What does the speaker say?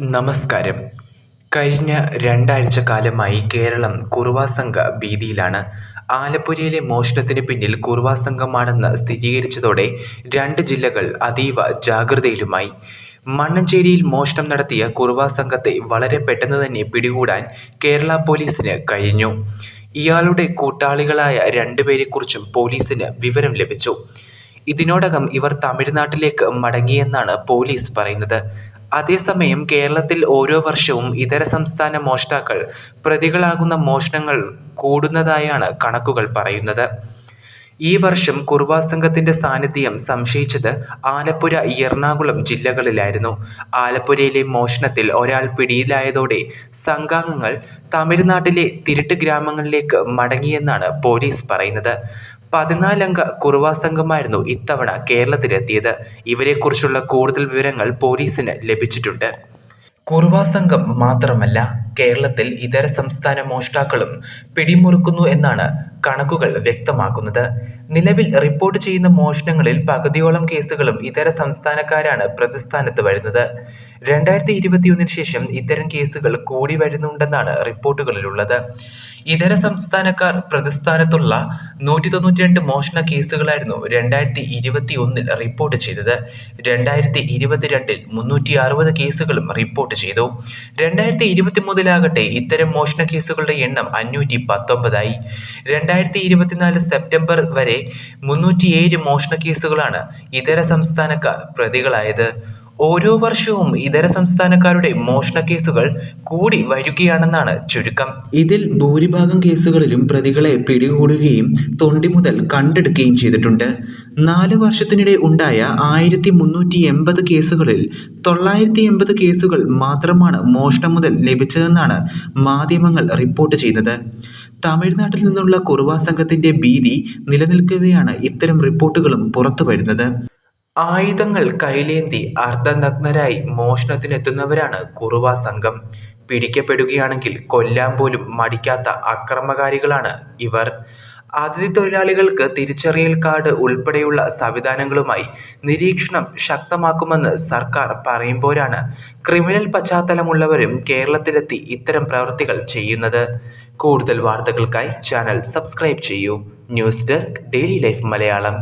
നമസ്കാരം. കഴിഞ്ഞ രണ്ടാഴ്ച കാലമായി കേരളം കുറുവാ സംഘ ഭീതിയിലാണ്. ആലപ്പുഴയിലെ മോഷണത്തിന് പിന്നിൽ കുറുവാ സംഘമാണെന്ന് സ്ഥിരീകരിച്ചതോടെ രണ്ട് ജില്ലകൾ അതീവ ജാഗ്രതയിലുമായി. മണ്ണഞ്ചേരിയിൽ മോഷണം നടത്തിയ കുറുവാ സംഘത്തെ വളരെ പെട്ടെന്ന് തന്നെ പിടികൂടാൻ കേരള പോലീസിന് കഴിഞ്ഞു. ഇയാളുടെ കൂട്ടാളികളായ രണ്ടുപേരെക്കുറിച്ചും പോലീസിന് വിവരം ലഭിച്ചു. ഇതിനോടകം ഇവർ തമിഴ്നാട്ടിലേക്ക് മടങ്ങിയെന്നാണ് പോലീസ് പറയുന്നത്. അതേസമയം കേരളത്തിൽ ഓരോ വർഷവും ഇതര സംസ്ഥാന മോഷ്ടാക്കൾ പ്രതികളാകുന്ന മോഷണങ്ങൾ കൂടുന്നതായാണ് കണക്കുകൾ പറയുന്നത്. ഈ വർഷം കുർവാ സംഘത്തിന്റെ സാന്നിധ്യം സംശയിച്ചത് ആലപ്പുഴ എറണാകുളം ജില്ലകളിലായിരുന്നു. ആലപ്പുഴയിലെ മോഷണത്തിൽ ഒരാൾ പിടിയിലായതോടെ സംഘാംഗങ്ങൾ തമിഴ്നാട്ടിലെ തിരുട്ട് ഗ്രാമങ്ങളിലേക്ക് മടങ്ങിയെന്നാണ് പോലീസ് പറയുന്നത്. പതിനാലംഗ കുറുവാ സംഘമായിരുന്നു ഇത്തവണ കേരളത്തിലെത്തിയത്. ഇവരെക്കുറിച്ചുള്ള കൂടുതൽ വിവരങ്ങൾ പോലീസിന് ലഭിച്ചിട്ടുണ്ട്. കുറുവാ സംഘം മാത്രമല്ല കേരളത്തിൽ ഇതര സംസ്ഥാന മോഷ്ടാക്കളും പിടിമുറുക്കുന്നു എന്നാണ് കണക്കുകൾ വ്യക്തമാക്കുന്നത്. നിലവിൽ റിപ്പോർട്ട് ചെയ്യുന്ന മോഷണങ്ങളിൽ പകുതിയോളം കേസുകളും ഇതര സംസ്ഥാനക്കാരാണ് പ്രതിസ്ഥാനത്ത് വരുന്നത്. രണ്ടായിരത്തി ഇരുപത്തിയൊന്നിന് ശേഷം ഇത്തരം കേസുകൾ കൂടി വരുന്നുണ്ടെന്നാണ് റിപ്പോർട്ടുകളിലുള്ളത്. ഇതര സംസ്ഥാനക്കാർ പ്രതിസ്ഥാനത്തുള്ള നൂറ്റി തൊണ്ണൂറ്റി രണ്ട് മോഷണ കേസുകളായിരുന്നു രണ്ടായിരത്തി ഇരുപത്തി ഒന്നിൽ റിപ്പോർട്ട് ചെയ്തത്. രണ്ടായിരത്തി ഇരുപത്തിരണ്ടിൽ മുന്നൂറ്റി അറുപത് കേസുകളും റിപ്പോർട്ട് ചെയ്തു. രണ്ടായിരത്തി ഇരുപത്തി മൂന്നിലാകട്ടെ ഇത്തരം മോഷണ കേസുകളുടെ എണ്ണം അഞ്ഞൂറ്റി പത്തൊമ്പതായി രണ്ടായിരത്തി ഇരുപത്തിനാല് സെപ്റ്റംബർ വരെ മുന്നൂറ്റിയേഴ് മോഷണ കേസുകളാണ് ഇതര സംസ്ഥാനക്കാർ പ്രതികളായത്. ഓരോ വർഷവും ഇതര സംസ്ഥാനക്കാരുടെ മോഷണ കേസുകൾ കൂടി വരികയാണെന്നാണ് ചുരുക്കം. ഇതിൽ ഭൂരിഭാഗം കേസുകളിലും പ്രതികളെ പിടികൂടുകയും തൊണ്ടി മുതൽ കണ്ടെടുക്കുകയും ചെയ്തിട്ടുണ്ട്. നാല് വർഷത്തിനിടെ ഉണ്ടായ ആയിരത്തി മുന്നൂറ്റി എൺപത് കേസുകളിൽ തൊള്ളായിരത്തി എൺപത് കേസുകൾ മാത്രമാണ് മോഷണം മുതൽ ലഭിച്ചതെന്നാണ് മാധ്യമങ്ങൾ റിപ്പോർട്ട് ചെയ്യുന്നത്. തമിഴ്നാട്ടിൽ നിന്നുള്ള കുറുവാ സംഘത്തിന്റെ ഭീതി നിലനിൽക്കവെയാണ് ഇത്തരം റിപ്പോർട്ടുകളും പുറത്തു വരുന്നത് ആയുധങ്ങൾ കൈലേന്തി അർദ്ധനഗ്നരായി മോഷണത്തിനെത്തുന്നവരാണ് കുറുവ സംഘം. പിടിക്കപ്പെടുകയാണെങ്കിൽ കൊല്ലാൻ പോലും മടിക്കാത്ത അക്രമകാരികളാണ് ഇവർ. അതിഥി തൊഴിലാളികൾക്ക് തിരിച്ചറിയൽ കാർഡ് ഉൾപ്പെടെയുള്ള സംവിധാനങ്ങളുമായി നിരീക്ഷണം ശക്തമാക്കുമെന്ന് സർക്കാർ പറയുമ്പോഴാണ് ക്രിമിനൽ പശ്ചാത്തലമുള്ളവരും കേരളത്തിലെത്തി ഇത്തരം പ്രവൃത്തികൾ ചെയ്യുന്നത്. കൂടുതൽ വാർത്തകൾക്കായി ചാനൽ സബ്സ്ക്രൈബ് ചെയ്യൂ. News desk daily life Malayalam.